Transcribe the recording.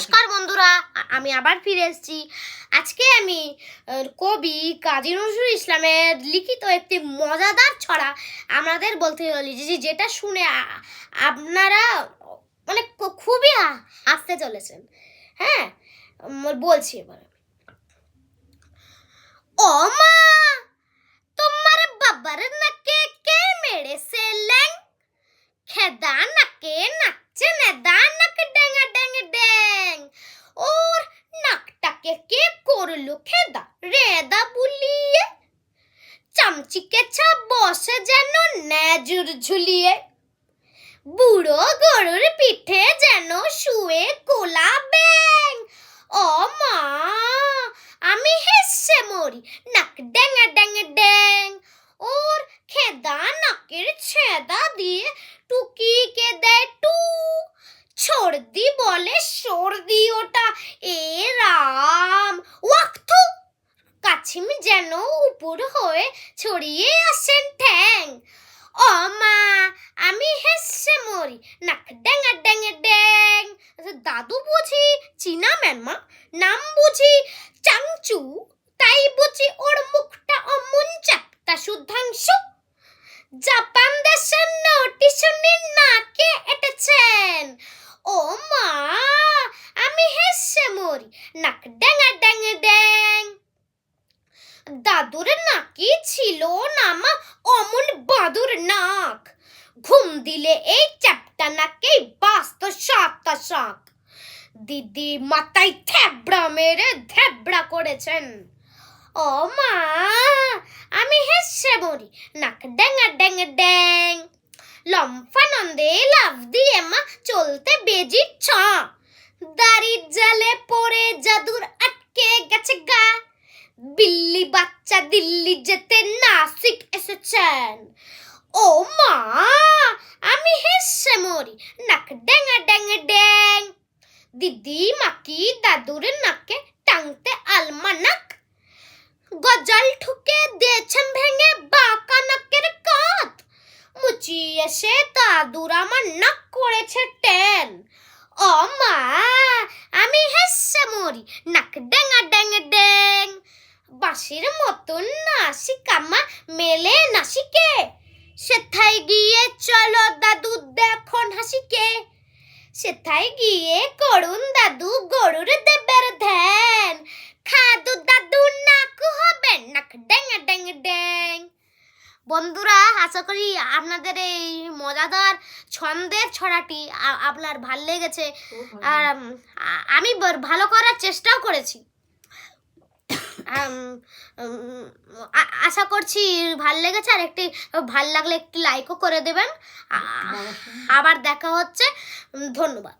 নমস্কার বন্ধুরা আমি আবার ফিরে এসেছি। আজকে আমি কবি কাজী নজরুল ইসলামের লিখিত একটি মজাদার ছড়া আমাদের বলতে চলেছি যেটা শুনে আপনারা মানে খুবই হাসতে চলেছেন। হ্যাঁ বলছি এবার। ও মা, তোমার বাবার নাকে কে মেরেছে ল্যাং খেদা নাকে নাচছে নেদা নাক ডেঙ্গা ডেঙ্গ ড্যাং ওর নাকটাকে কে করল খেদা, রেদা বুলিয়ে। চামচিকে ছা বসে যেন ন্যাজুর ঝুলিয়ে। বুড়ো গরুর পিঠে যেন শুয়ে কোলা ব্যাং ও মা, আমি হেসে মরি, নাক ড্যাঙ্গা ড্যাঙ্গ ড্যাং ওর খেদা নাকের ছেদা দিয়ে টুকিকে দেয় টু সর্দি বলে সর্দি ওটা উপর হয়ে ছড়িয়ে আসেন ঠ্যাং। ও মা আমি হেসে মরি। নাক ড্যাঙ্গা ড্যাঙ্গে ড্যাং আচ্ছা, দাদু বুঝি চীনা ম্যানমা নাম বুঝি চাংচু। তাই বুঝি ওর মুখটা অমন চাপটা শুদ্ধাংশু। জাপান দেশের নোটিশ শুনে নাকে এটেছেন। ও মা আমি হেসে মরি। নাক ড্যাঙ্গা ড্যাঙ্গে ড্যাং দাদুর নাকি ছিল নামা অমন বাদুর নাক। ঘুম দিলে এই চ্যাপটা নাকেই বাস্ত সাতটা শাক। দিদি মাথায় থ্যাবড়া মেরে থ্যাবড়া করেছেন। ও মা, আমি হেসে মরি, নাক ড্যাঙ্গা ড্যাঙ্গে ড্যাং লম্ফানন্দে লাভ দিয়ে মা চলতে বেজি ছ। দাড়ির জালে পড়ে জাদুর দিল্লি যেতে নাসিক এসেছেন ও মা আমি হেসে মরি নাক ড্যাঙ্গা ড্যাঙ্গে ড্যাং দিদি মাকি দাদুর নাকে টাংতে আলমানাক গজাল ঠুকে দিয়েছেন ভেঙে বাঁকা নাকের কাত মুচি এসে দাদুর আমার নাক করেছে টেন ও মা আমি হেসে মরি নাক ডেঙ্গা ডেঙ্গে ডেং বাঁশির মতন নাসিক আমার মেলে নাসিকে। সেথায় গিয়ে চলো দাদু দেখুন হাসিকে সেথায় গিয়ে করুন দাদু গরুর দেবের ধ্যান। খাদু দাদু নাকু হবে নাক ডেঙ্গা ডেঙ্গ ড্যাং বন্ধুরা আশা করি আপনাদের এই মজাদার ছন্দের ছড়াটি আপনার ভালো লেগেছে। আর আমি ভালো করার চেষ্টাও করেছি। আশা করছি ভালো লেগেছে। আর একটি ভালো লাগলে একটি লাইকও করে দেবেন। আবার দেখা হচ্ছে। ধন্যবাদ।